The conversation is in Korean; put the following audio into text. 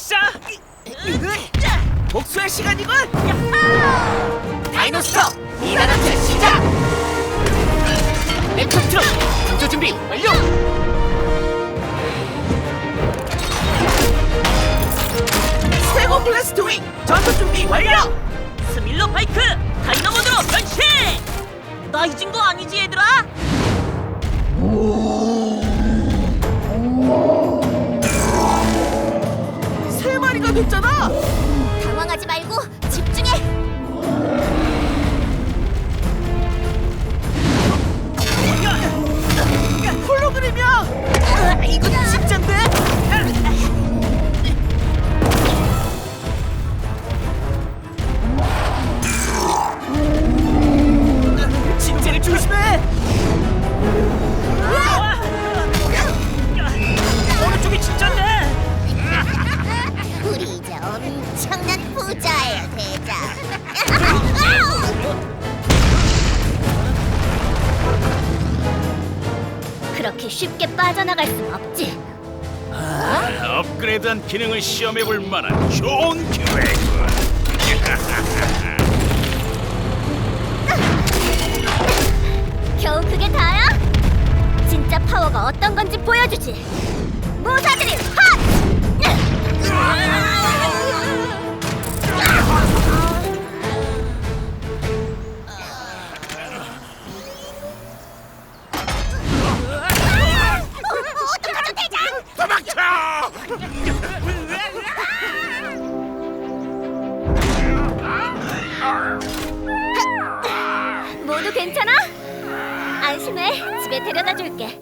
좋았어. 복수할 시간이군. 다이노스터 이나한테 시작. 랜턴 트럭 구조 준비 완료. 스테고 블라스트 윙 전투 준비 완료. 스밀러 바이크 다이너모드로 변신! 나 잊은 거 아니지 얘들아? 당황하지 말고 집중해. 홀로그램이야. 아, 진 쉽게 빠져나갈 순 없지. 업그레이드한 기능을 시험해 볼 만한 좋은 기회군. 겨우 그게 다야? 진짜 파워가 어떤 건지 보여주지. 무사들이 헛! 모두 괜찮아? 안심해. 집에 데려다 줄게.